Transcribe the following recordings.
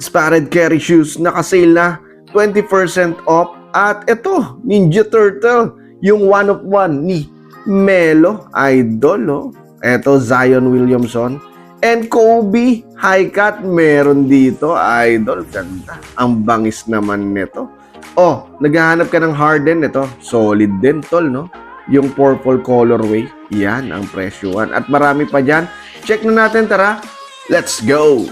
Spotted carry shoes, naka-sale na, 20% off. At ito, Ninja Turtle, yung one of one ni Melo, idol, oh. Ito, Zion Williamson. And Kobe, high cut, meron dito, idol. Ganda. Ang bangis naman nito. Oh, naghahanap ka ng Harden, ito, solid din, tol, no? Yung purple colorway, yan ang presyuhan. At marami pa dyan. Check na natin, tara. Let's go!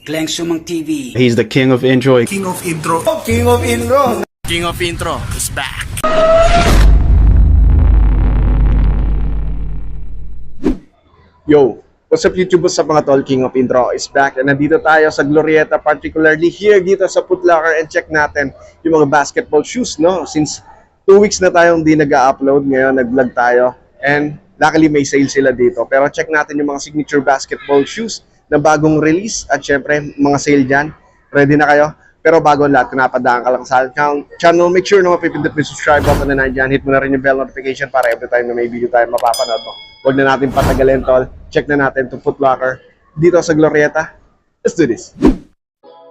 Glenn Sumang TV. He's the king of enjoy. King of Intro. King of Inro! King of Intro is back. Yo, what's up YouTube sa mga tol? King of Intro is back and nandito tayo sa Glorieta, particularly here dito sa Foot Locker and check natin yung mga basketball shoes, no? Since two weeks na tayong di nag-upload, ngayon nag-vlog tayo and luckily may sale sila dito. Pero check natin yung mga signature basketball shoes na bagong release at syempre mga sale dyan. Ready na kayo? Pero bago ang lahat, kung napadaan ka lang sa aking channel, make sure na mapipindot mo subscribe button na nandyan. Hit mo na rin yung bell notification para every time na may video tayo mapapanood mo. Huwag na natin patagalin, tol. Check na natin to Foot Locker dito sa Glorieta. Let's do this.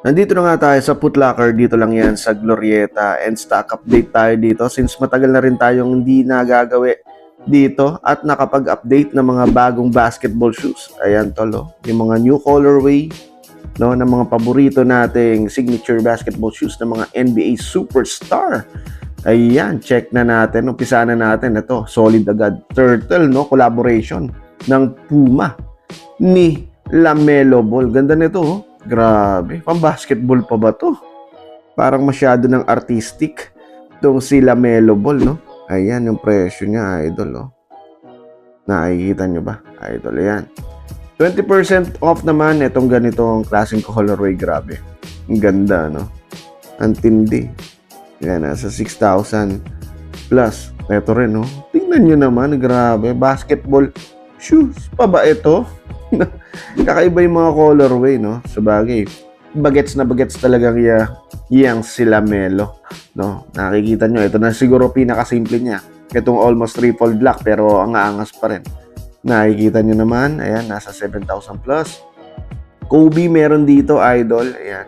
Nandito na nga tayo sa Foot Locker. Dito lang yan sa Glorieta. And stock update tayo dito since matagal na rin tayong hindi nagagawi dito at nakapag-update ng mga bagong basketball shoes. Ayan, tol. Oh. Yung mga new colorway no ng mga paborito nating signature basketball shoes ng mga NBA superstar. Ayan, check na natin. Umpisa na natin. Ito, solid agad. Turtle, no? Collaboration ng Puma ni Lamelo Ball. Ganda nito, oh. Grabe. Pang basketball pa ba to? Parang masyado ng artistic tong si Lamelo Ball, no? Ayan yung presyo niya, idol, oh. Nakikita nyo ba? Idol, ayan. 20% off naman itong ganitong klaseng colorway. Grabe. Ang ganda, no? Ang tindi. Yan, nasa 6,000 plus. Ito rin, no? Tingnan nyo naman, grabe. Basketball shoes pa ba ito? Kakaiba yung mga colorway, no? Sa bagay, bagets na bagets talagang ya, yang sila Melo. No? Nakikita nyo, ito na siguro pinakasimple niya. Itong almost triple black pero ang aangas pa rin. Nakikita nyo naman, ayan, nasa 7,000 plus. Kobe meron dito, idol. Ayan.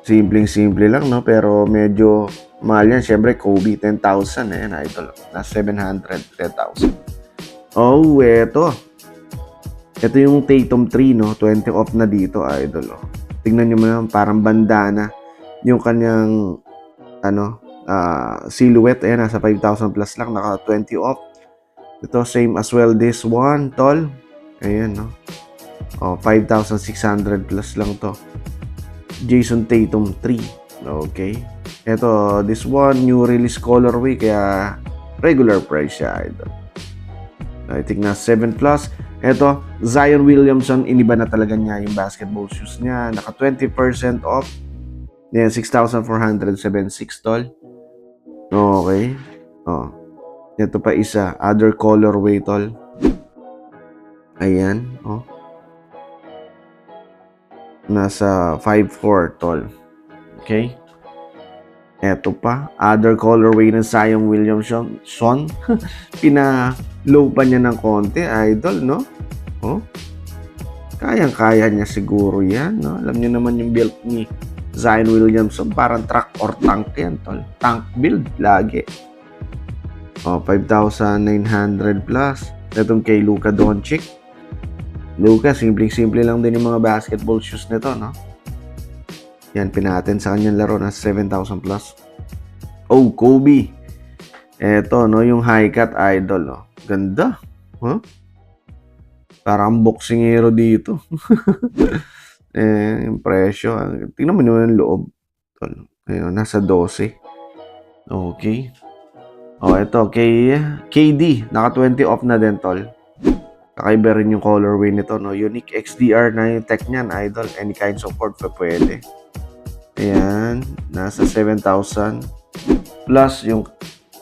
Simpleng-simple lang, no? Pero medyo mahal yan. Siyempre, Kobe, 10,000. Ayan, idol. Nasa 700, 10,000. Oh, eto. Ito yung Tatum 3, no? 20 off na dito, idol. Oh. Tingnan nyo naman, parang bandana. Yung kanyang, ano, ah, silhouette. Ayan, nasa 5,000 plus lang. Naka 20 off. Ito, same as well this one, tol. Ayan, no? Oh, 5,600 plus lang to. Jason Tatum 3. Okay. Ito, this one, new release colorway, kaya regular price siya, idol. I think na 7 plus. Ito, Zion Williamson, iniba na talaga niya yung basketball shoes niya. Naka 20% off. Yan, 6,476 tol. Okay. Oh. Ito pa isa, other colorway tol. Ayan, oh. Nasa 5'4 tol. Okay? Eto pa, other colorway ng Zion Williamson. Son, pina-low pa niya ng konti, idol, no? Oh. Kayang-kaya niya siguro yan, no? Alam niyo naman yung build ni Zion Williamson, parang truck or tank yan, tol. Tank build, lagi. Oh, 5,900 plus. Itong kay Luka Doncic. Luka, simpleng-simple lang din yung mga basketball shoes nito, no? Yan, pinaten sa kanyang laro na 7,000 plus. Oh, Kobe. Eto, no, yung high cut idol, no? Ganda. Huh? Parang boxing hero dito. eh, yung presyo. ah. Tingnan mo naman yung loob. Ayun, nasa 12. Okay. Oh, ito, kay KD, naka 20 off na din, tol. Kakaiba rin yung colorway nito, no? Unique XDR na yung tech niyan, idol. Any kind of support pa pwede. Ayan, nasa 7,000. Plus yung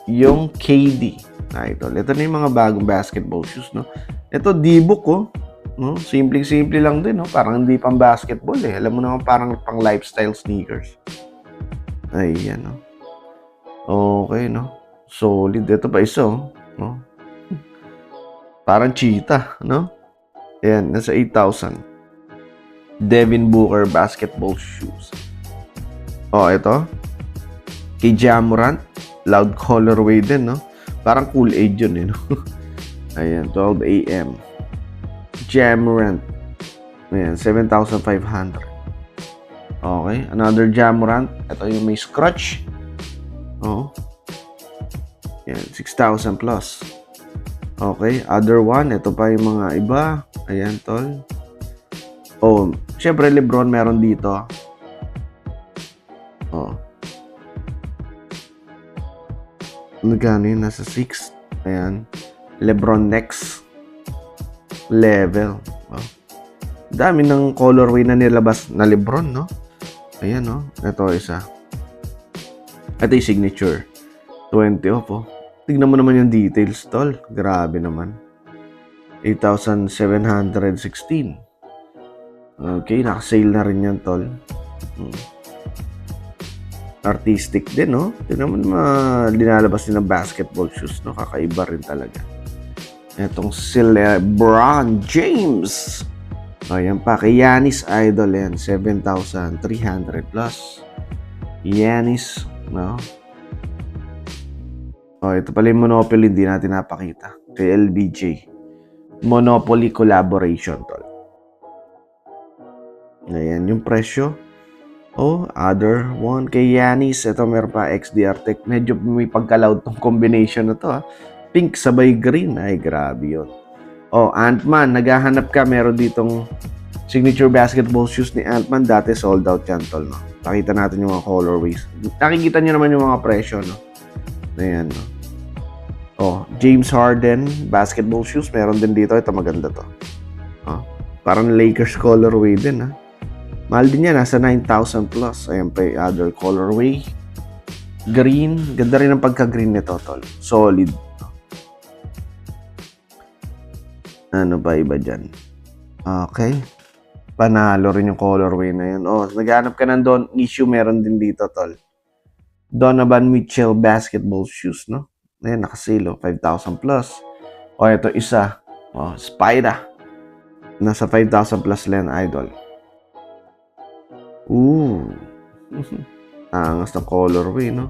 yung KD, idol. Ito na yung mga bagong basketball shoes, no? Ito, D-book, oh. No? Simple-simple lang din, no? Parang hindi pang basketball, eh. Alam mo naman, parang pang lifestyle sneakers. Ayan, no? Okay, no? Solid. Ito pa isa, oh. no? Parang cheetah, no? Ayan, nasa 8,000. Devin Booker basketball shoes. Oh, ito. Kay Jamorant. Loud colorway din, no? Parang cool age yun, eh, no? Ayan, 12 a.m. Jamorant. Ayan, 7,500. Okay, another Jamorant. Ito yung may scratch. Oh. Ayan, 6,000 plus. Okay, other one. Ito pa yung mga iba. Ayan, tol. Oh, syempre Lebron meron dito. Oh. Magkano yun? Nasa 6. Ayan. Lebron next level. Oh. Dami ng colorway na nilabas na Lebron, no? Ayan, no? Ito isa. Ito yung signature. 20 off, oh. Tignan mo naman yung details, tol. Grabe naman. 8,716. Okay, naka-sale na rin yan, tol. Hmm. Artistic din, no? Tignan mo naman, linalabas din ng basketball shoes, no? Kakaiba rin talaga. Etong si LeBron James. Ayan pa, kay Yanis Idol yan, 7,300 plus. Yanis, no? Oh, ito pala yung Monopoly, hindi natin napakita. Kay LBJ. Monopoly collaboration, tol. Ayan, yung presyo. Oh, other one. Kay Yanis, ito meron pa XDR Tech. Medyo may pagka-loud tong combination na to, ha. Pink sabay green. Ay, grabe yun. Oh, Ant-Man, naghahanap ka, meron ditong signature basketball shoes ni Ant-Man. Dati sold out yan, tol, no? Pakita natin yung mga colorways. Nakikita nyo naman yung mga presyo, no? Ayan? Oh, James Harden, basketball shoes. Meron din dito. Ito maganda to. Oh, parang Lakers colorway din, ha? Mahal din yan. Nasa 9,000 plus. Ayan pa yung other colorway. Green. Ganda rin ang pagka-green nito, tol. Solid. Ano ba iba dyan? Okay. Panalo rin yung colorway na yun. Oh, naghanap ka ng Don issue. Meron din dito, tol. Donovan Mitchell basketball shoes, no? Ayan, nakasilo. 5,000 plus. O, ito isa. O, Spida. Nasa 5,000 plus Len Idol. Ooh. Angas ng colorway, no?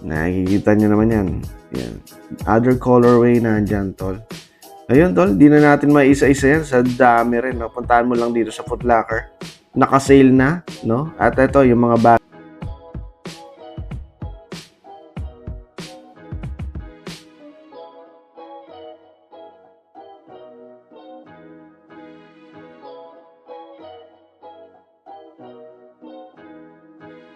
Nakikita nyo naman yan. Yan. Other colorway na dyan, tol. Ayun, tol. Di na natin maisa-isa yan. Sa dami rin, no? Puntahan mo lang dito sa Foot Locker. Naka-sale na, no? At ito, yung mga bag